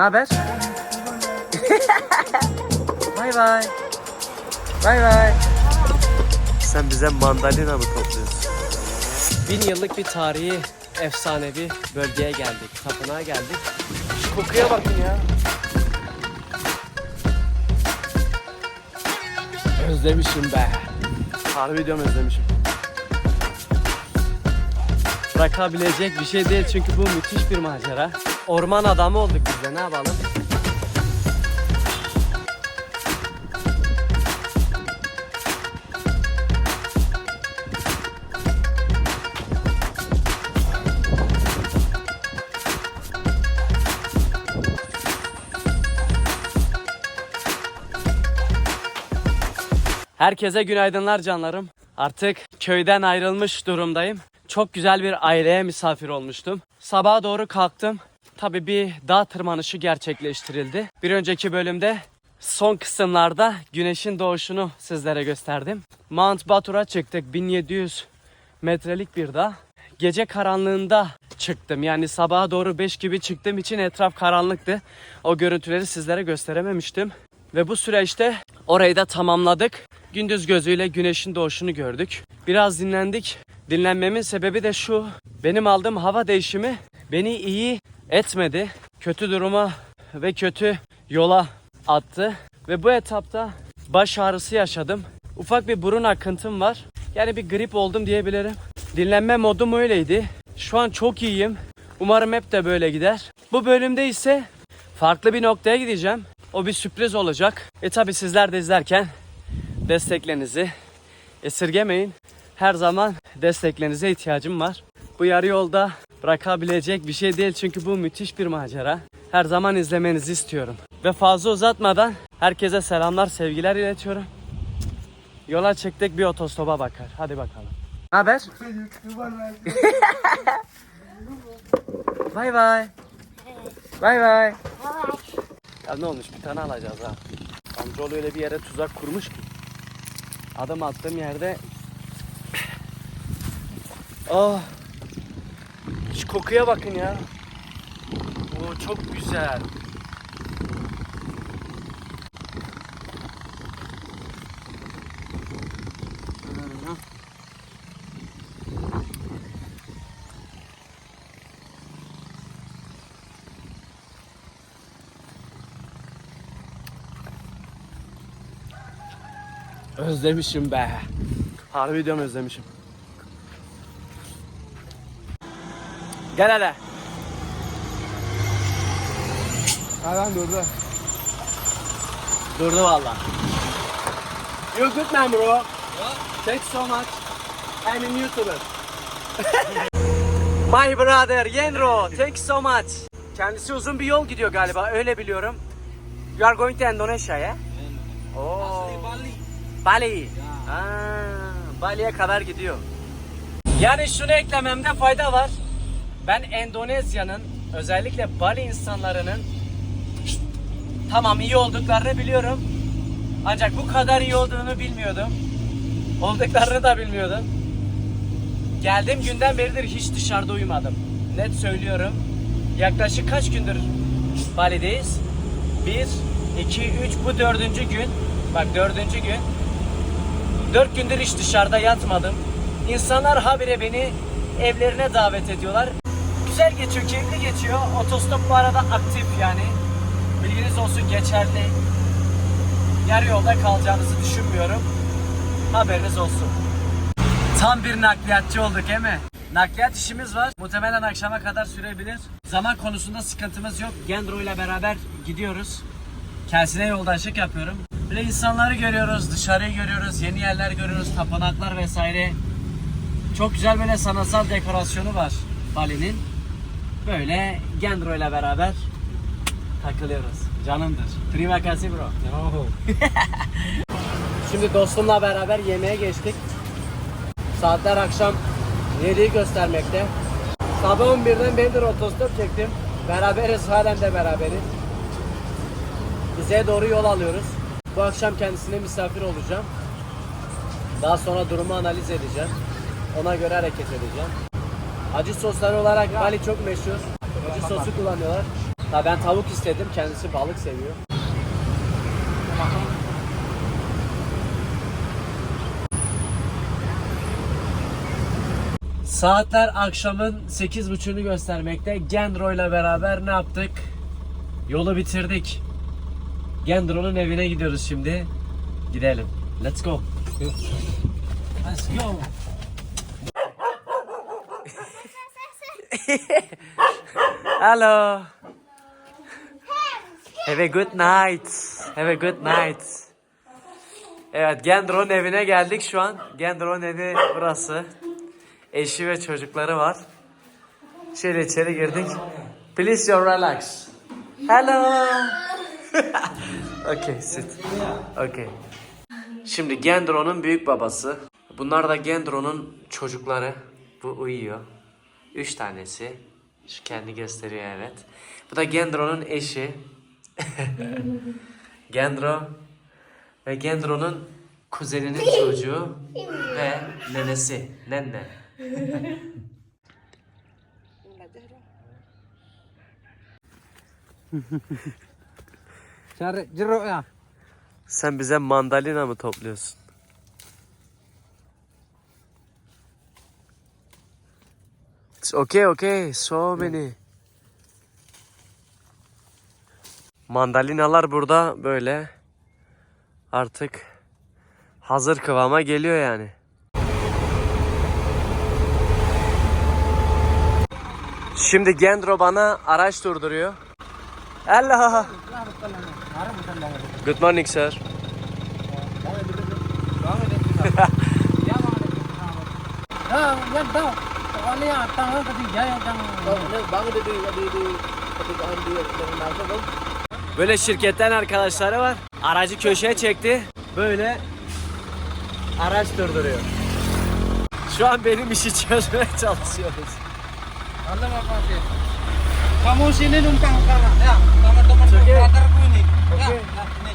Ne haber? bay bay. Bay bay. Sen bize mandalina mı topluyorsun? Bin yıllık bir tarihi efsanevi bölgeye geldik. Tapınağa geldik. Şu kokuya bakın ya. Özlemişim be. Harbi diyorum özlemişim. Bırakabilecek bir şey değil çünkü bu müthiş bir macera. Orman adamı olduk biz de ne yapalım? Herkese günaydınlar canlarım. Artık köyden ayrılmış durumdayım. Çok güzel bir aileye misafir olmuştum. Sabaha doğru kalktım. Tabii bir dağ tırmanışı gerçekleştirildi. Bir önceki bölümde son kısımlarda güneşin doğuşunu sizlere gösterdim. Mount Batur'a çıktık. 1700 metrelik bir dağ. Gece karanlığında çıktım. Yani sabaha doğru 5 gibi çıktığım için etraf karanlıktı. O görüntüleri sizlere gösterememiştim. Ve bu süreçte orayı da tamamladık. Gündüz gözüyle güneşin doğuşunu gördük. Biraz dinlendik. Dinlenmemin sebebi de şu. Benim aldığım hava değişimi beni iyi etmedi. Kötü duruma ve kötü yola attı. Ve bu etapta baş ağrısı yaşadım. Ufak bir burun akıntım var. Yani bir grip oldum diyebilirim. Dinlenme modum öyleydi. Şu an çok iyiyim. Umarım hep de böyle gider. Bu bölümde ise farklı bir noktaya gideceğim. O bir sürpriz olacak. E tabi sizler de izlerken desteklerinizi esirgemeyin. Her zaman desteklerinize ihtiyacım var. Bu yarı yolda bırakabilecek bir şey değil çünkü bu müthiş bir macera. Her zaman izlemenizi istiyorum. Ve fazla uzatmadan herkese selamlar, sevgiler iletiyorum. Yola çıktık bir otostopa bakar. Hadi bakalım. Haber? Bay bay. Bay bay. Ya ne olmuş bir tane alacağız ha. Amcaoğlu öyle bir yere tuzak kurmuş ki. Adım attığım yerde Oh. Kokuya bakın ya. Oo çok güzel. Özlemişim be. Harbi diyorum özlemişim. Gel hele. Adam durdu. Durdu valla. You good man bro. Thanks so much. I'm a YouTuber. My brother Yenro, thanks so much. Kendisi uzun bir yol gidiyor galiba, öyle biliyorum. You are going to Indonesia, yeah? Oh. Bali. Bali. Aa, Bali'ye kadar gidiyor. Yani şunu eklememde fayda var. Ben Endonezya'nın özellikle Bali insanlarının tamam iyi olduklarını biliyorum. Ancak bu kadar iyi olduğunu bilmiyordum. Olduklarını da bilmiyordum. Geldiğim günden beridir hiç dışarıda uyumadım. Net söylüyorum. Yaklaşık kaç gündür Bali'deyiz? Bir, iki, üç, bu dördüncü gün. Bak dördüncü gün. Dört gündür hiç dışarıda yatmadım. İnsanlar habire beni evlerine davet ediyorlar. Güzel geçiyor, keyifli geçiyor. Otostop bu arada aktif yani. Bilginiz olsun geçerli. Yarı yolda kalacağınızı düşünmüyorum. Haberiniz olsun. Tam bir nakliyatçı olduk değil mi? Nakliyat işimiz var. Muhtemelen akşama kadar sürebilir. Zaman konusunda sıkıntımız yok. Gendro ile beraber gidiyoruz. Kendisine yoldaşlık yapıyorum. Böyle insanları görüyoruz, dışarıyı görüyoruz, yeni yerler görüyoruz, tapınaklar vesaire. Çok güzel böyle sanatsal dekorasyonu var Bali'nin. Böyle Gendro ile beraber takılıyoruz. Canımdır. Prima kasi bro. Şimdi dostumla beraber yemeğe geçtik. Saatler akşam 7'yi göstermekte. Sabah 11'den beridir otostop çektim. Beraberiz, halen de beraberiz. Bize doğru yol alıyoruz. Bu akşam kendisine misafir olacağım. Daha sonra durumu analiz edeceğim. Ona göre hareket edeceğim. Acı sosları olarak Bali çok meşhur. Acı sosu kullanıyorlar. Tabii ben tavuk istedim. Kendisi balık seviyor. Saatler akşamın 8.30'unu göstermekte. Gendro ile beraber ne yaptık? Yolu bitirdik. Gendro'nun evine gidiyoruz şimdi. Gidelim. Let's go. Let's go. Hello. Have a good night. Have a good night. Evet Gendro'nun evine geldik şu an. Gendro'nun evi burası. Eşi ve çocukları var. Şöyle içeri girdik. Please your relax. Hello. okay sit. Okay. Şimdi Gendro'nun büyük babası. Bunlar da Gendro'nun çocukları. Bu uyuyor. Üç tanesi. Şu kendi gösteriyor evet. Bu da Gendro'nun eşi. Gendro ve Gendro'nun kuzeninin çocuğu ve nenesi. Nenne. Sen bize mandalina mı topluyorsun? Okay okay so many. Mandalinalar burada böyle artık hazır kıvama geliyor yani. Şimdi Gendro bana araç durduruyor. Hello. Good morning sir. Ah, yan daw. Pokoknya tanggal ketiga yang yang. Bangun di di di di ketigaan di yang masuk bang. Böyle şirketten arkadaşları var. Aracı köşeye çekti. Böyle araç durduruyor. Şu an benim işi çözmeye çalışıyoruz. Halo apa sih? Kamu sini numpang sekarang ya, sama teman Oke. brotherku ini. Ya, Oke. nah, ini.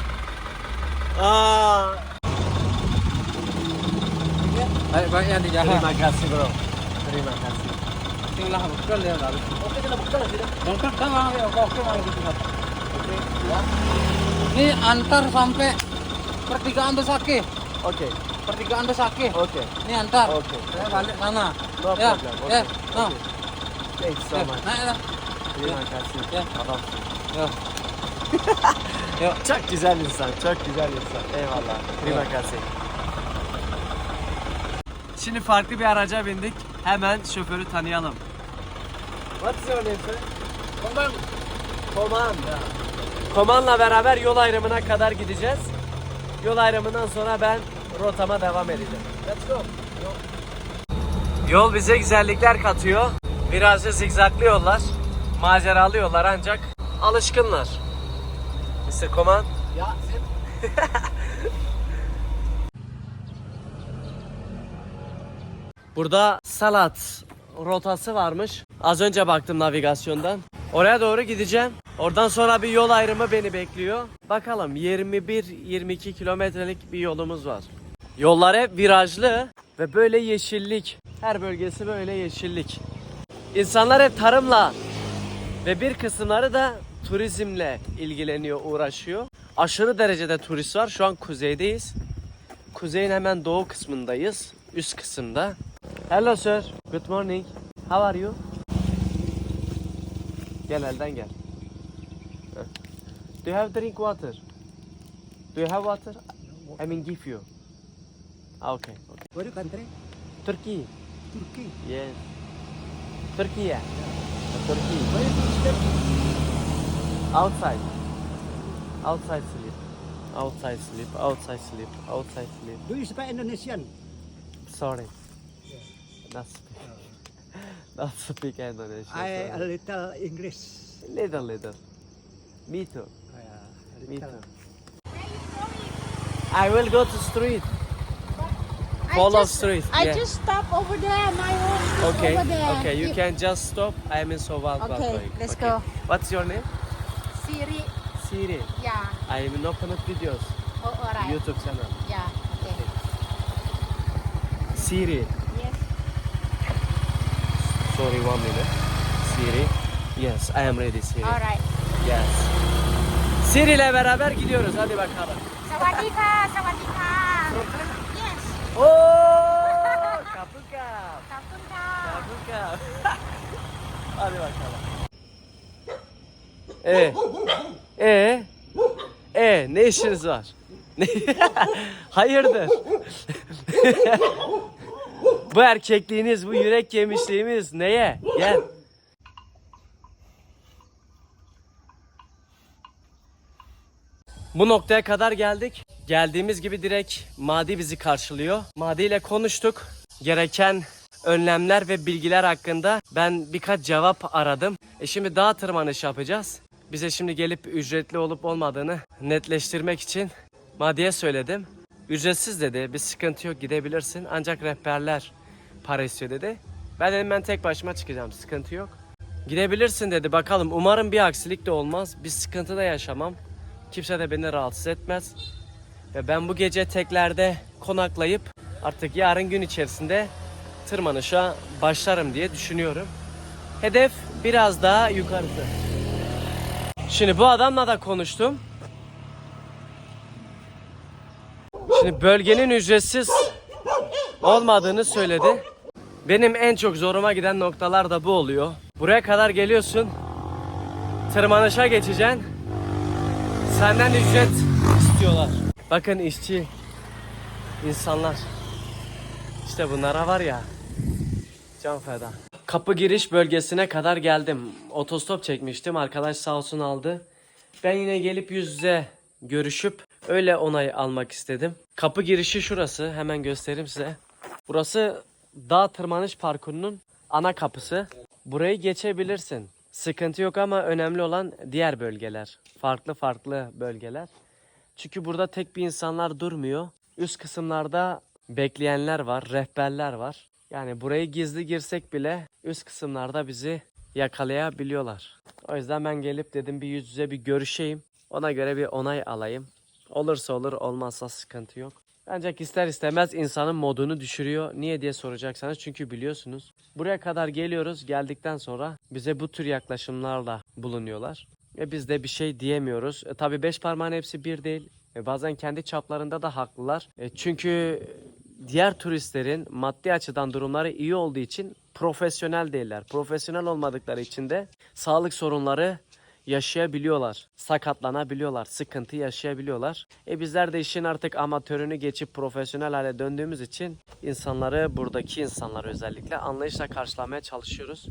Aa, Baik baik yang dijaga. terima kasih bro. Terima kasih. Tinggal bekal ya lalu. Oke, kita bekal tidak? Bekal kan ya, oke malah gitu. Oke. Ya. Ini antar sampai pertigaan Besaki. Okey. Pertigaan Besaki. Okey. Ini antar. Oke. Saya balik sana. No ya, problem. ya, Oke. no. Thanks so Ya, much. naik lah. Terima kasih. Ya. Adamsın. Ya. Ya. Çok güzel insan, çok güzel insan. Eyvallah. Terima kasih. Şimdi farklı bir araca bindik. Hemen şoförü tanıyalım. What's your name sir? Koman. Koman. Koman'la beraber yol ayrımına kadar gideceğiz. Yol ayrımından sonra ben rotama devam edeceğim. Let's go. Yol bize güzellikler katıyor. Virajlı zigzaglı yollar. Maceralı yollar ancak alışkınlar. Mr. Koman. Ya, sip. Burada Salat rotası varmış. Az önce baktım navigasyondan. Oraya doğru gideceğim. Oradan sonra bir yol ayrımı beni bekliyor. Bakalım 21-22 kilometrelik bir yolumuz var. Yollar hep virajlı ve böyle yeşillik. Her bölgesi böyle yeşillik. İnsanlar hep tarımla ve bir kısımları da turizmle ilgileniyor, uğraşıyor. Aşırı derecede turist var. Şu an kuzeydeyiz. Kuzeyin hemen doğu kısmındayız. Üst kısımda. Hello sir. Good morning. How are you? Gel elden gel. Do you have drink water? Do you have water? I mean give you. Ah, Okay. okay. What country? Turkey. Turkey. Yes. Turkey. Yeah. Turkey. Where is this? Outside. Outside sleep. Outside sleep. Outside sleep. Outside sleep. Do you speak Indonesian? Sorry. Not speak. Not speak Indonesian. I a sorry. little English. Little, little. Me too. Uh, Me too. I will go to street. I Follow just- street, I yeah. just stop over there. My home is Okay. over there. Okay. You If- can just stop. I am in Soval. Okay, Baltoy. let's go. What's your name? Siri. Siri. Yeah. I am in Open Up Videos. Oh, alright. YouTube channel. Yeah. Okay. Siri. Sorry, one minute. Siri. Yes, I am ready Siri. Alright. Yes. Siri ile beraber gidiyoruz. Hadi bakalım. Savadika, savadika. Yes. Oo! Kapuka. Kapuka. Kapuka. Hadi bakalım. Ee, ee, ee, ne işiniz var? Hayırdır? Bu erkekliğiniz, bu yürek yemişliğimiz neye? Gel. Bu noktaya kadar geldik. Geldiğimiz gibi direkt Madi bizi karşılıyor. Madi ile konuştuk. Gereken önlemler ve bilgiler hakkında ben birkaç cevap aradım. E şimdi dağ tırmanışı yapacağız. Bize şimdi gelip ücretli olup olmadığını netleştirmek için Madi'ye söyledim. Ücretsiz dedi. Bir sıkıntı yok gidebilirsin. Ancak rehberler para istiyor dedi. Ben dedim ben tek başıma çıkacağım. Sıkıntı yok. Gidebilirsin dedi. Bakalım umarım bir aksilik de olmaz. Bir sıkıntı da yaşamam. Kimse de beni rahatsız etmez. Ve ben bu gece teklerde konaklayıp artık yarın gün içerisinde tırmanışa başlarım diye düşünüyorum. Hedef biraz daha yukarısı. Şimdi bu adamla da konuştum. Şimdi bölgenin ücretsiz olmadığını söyledi. Benim en çok zoruma giden noktalar da bu oluyor. Buraya kadar geliyorsun. Tırmanışa geçeceksin. Senden ücret istiyorlar. Bakın işçi insanlar. İşte bunlara var ya. Can feda. Kapı giriş bölgesine kadar geldim. Otostop çekmiştim. Arkadaş sağ olsun aldı. Ben yine gelip yüz yüze görüşüp öyle onay almak istedim. Kapı girişi şurası. Hemen göstereyim size. Burası dağ tırmanış parkurunun ana kapısı. Burayı geçebilirsin. Sıkıntı yok ama önemli olan diğer bölgeler. Farklı farklı bölgeler. Çünkü burada tek bir insanlar durmuyor. Üst kısımlarda bekleyenler var, rehberler var. Yani burayı gizli girsek bile üst kısımlarda bizi yakalayabiliyorlar. O yüzden ben gelip dedim bir yüz yüze bir görüşeyim. Ona göre bir onay alayım. Olursa olur, olmazsa sıkıntı yok. Ancak ister istemez insanın modunu düşürüyor. Niye diye soracaksanız çünkü biliyorsunuz. Buraya kadar geliyoruz. Geldikten sonra bize bu tür yaklaşımlarla bulunuyorlar. Ve biz de bir şey diyemiyoruz. E, tabii beş parmağın hepsi bir değil. E, bazen kendi çaplarında da haklılar. E, çünkü diğer turistlerin maddi açıdan durumları iyi olduğu için profesyonel değiller. Profesyonel olmadıkları için de sağlık sorunları yaşayabiliyorlar. Sakatlanabiliyorlar. Sıkıntı yaşayabiliyorlar. E bizler de işin artık amatörünü geçip profesyonel hale döndüğümüz için insanları buradaki insanları özellikle anlayışla karşılamaya çalışıyoruz.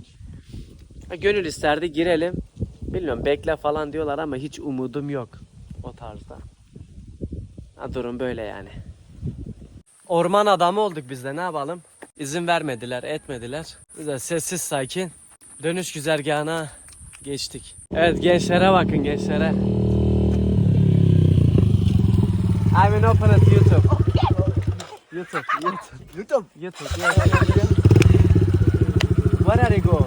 Ha, Gönül isterdi girelim. Bilmiyorum bekle falan diyorlar ama hiç umudum yok o tarzda. Ha, durum böyle yani. Orman adamı olduk biz de ne yapalım? İzin vermediler, etmediler. Biz de sessiz sakin dönüş güzergahına geçtik. Evet gençlere bakın gençlere. I will open it YouTube. YouTube, YouTube, YouTube. YouTube. Yes, yes, yes. Where are you go?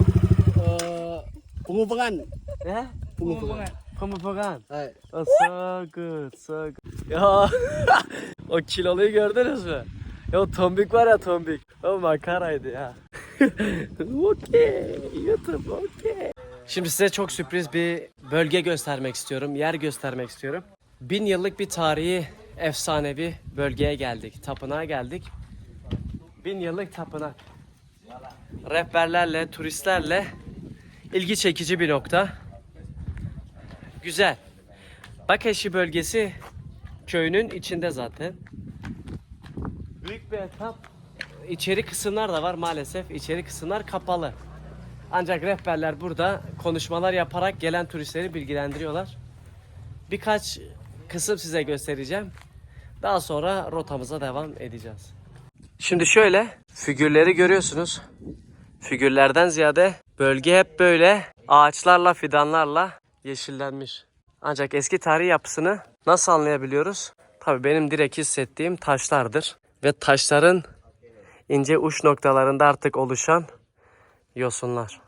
Pengupengan. Yeah? Pengupengan. Pamupagan. Hayır. Oh, so good, so good. Ya o kiloluyu gördünüz mü? Ya o tombik var ya tombik. O makaraydı ya. okey. YouTube okey. Şimdi size çok sürpriz bir bölge göstermek istiyorum. Yer göstermek istiyorum. Bin yıllık bir tarihi efsanevi bölgeye geldik. Tapınağa geldik. Bin yıllık tapınak. Rehberlerle, turistlerle ilgi çekici bir nokta. Güzel. Bakeşi bölgesi köyünün içinde zaten. Büyük bir etap. İçeri kısımlar da var maalesef. İçeri kısımlar kapalı. Ancak rehberler burada konuşmalar yaparak gelen turistleri bilgilendiriyorlar. Birkaç kısım size göstereceğim. Daha sonra rotamıza devam edeceğiz. Şimdi şöyle figürleri görüyorsunuz. Figürlerden ziyade bölge hep böyle ağaçlarla, fidanlarla yeşillenmiş. Ancak eski tarih yapısını nasıl anlayabiliyoruz? Tabii benim direkt hissettiğim taşlardır. Ve taşların ince uç noktalarında artık oluşan yosunlar.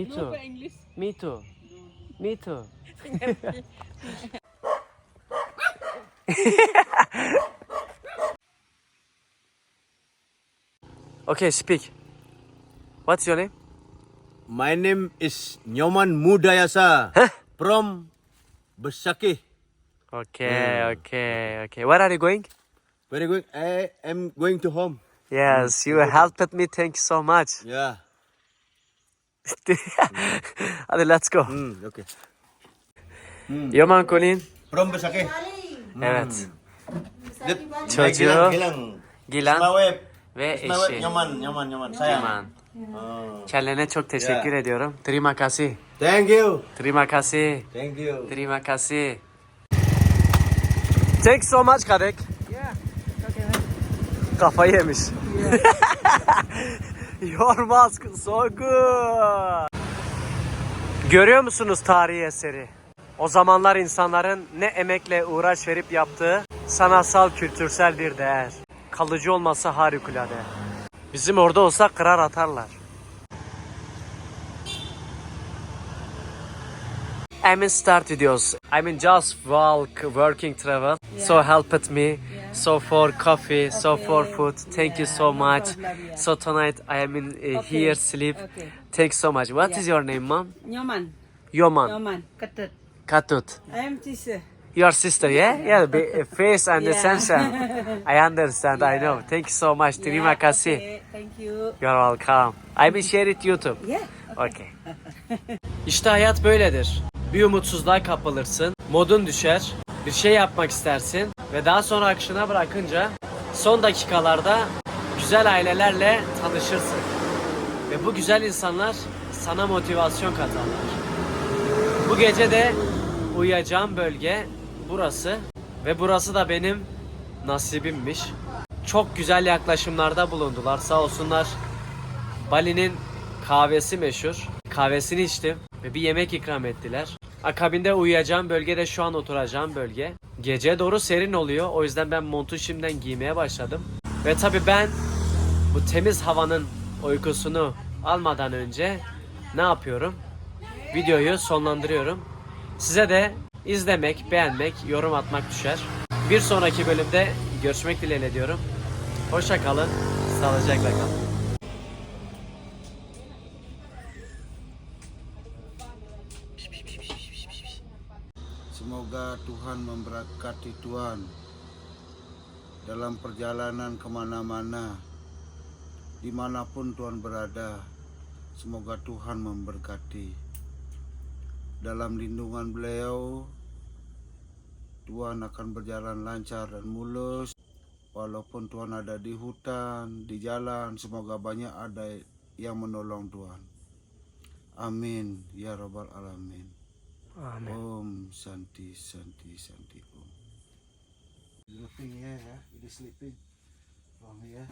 Me too. Me too. Me too. okay, speak. What's your name? My name is Nyoman Mudayasa from Besakih. Okay, hmm. okay, okay. Where are you going? Where are you going? I am going to home. Yes, hmm. you helped me. Thank you so much. Yeah. Hadi let's go. Hmm, okay. Yaman Colin. From Besakih. Evet. That, Çocuğu, Gilang, Gilang. Ve eşi. Nyoman, Nyoman, Nyoman. Sayang. Yaman. Oh. Kendine çok teşekkür ediyorum. Terima kasih. Thank you. Terima kasih. Thank you. Terima kasih. Thanks so much Kadek. Kafayı yemiş. Your mask so good. Görüyor musunuz tarihi eseri? O zamanlar insanların ne emekle uğraş verip yaptığı sanatsal kültürsel bir değer. Kalıcı olması harikulade. Bizim orada olsa kırar atarlar. I mean start videos. I mean just walk, working travel. So helped me. So for coffee, so for food. Thank you so much. So tonight I am in uh, here sleep. Okay. Thanks so much. What is your name, mom? Nyoman, Yoman. Nyoman, Ketut. Katut. I am Tisa. Your sister, yeah? Yeah, the face and the Yeah. sense. I understand, I know. Thank you so much. Terima kasih. Okay, thank you. You're welcome. I will share it YouTube. Yeah. Okay. işte hayat böyledir. Bir umutsuzluğa kapılırsın, modun düşer, bir şey yapmak istersin ve daha sonra akışına bırakınca son dakikalarda güzel ailelerle tanışırsın. Ve bu güzel insanlar sana motivasyon katarlar. Bu gece de uyuyacağım bölge burası ve burası da benim nasibimmiş. Çok güzel yaklaşımlarda bulundular sağ olsunlar. Bali'nin kahvesi meşhur. Kahvesini içtim ve bir yemek ikram ettiler. Akabinde uyuyacağım bölge de şu an oturacağım bölge. Gece doğru serin oluyor. O yüzden ben montu şimdiden giymeye başladım. Ve tabii ben bu temiz havanın uykusunu almadan önce ne yapıyorum? Videoyu sonlandırıyorum. Size de izlemek, beğenmek, yorum atmak düşer. Bir sonraki bölümde görüşmek dileğiyle diyorum. Hoşça kalın, sağlıcakla kalın. Semoga Tuhan memberkati Tuhan dalam perjalanan ke mana-mana, di mana pun Tuhan berada. Semoga Tuhan memberkati. Dalam lindungan beliau, Tuhan akan berjalan lancar dan mulus. Walaupun Tuhan ada di hutan, di jalan, semoga banyak ada yang menolong Tuhan. Amin. Ya Rabbal Alamin. Amin. Om Santi Santi Santi Om. Sleeping ya, ya. It is sleeping. From here.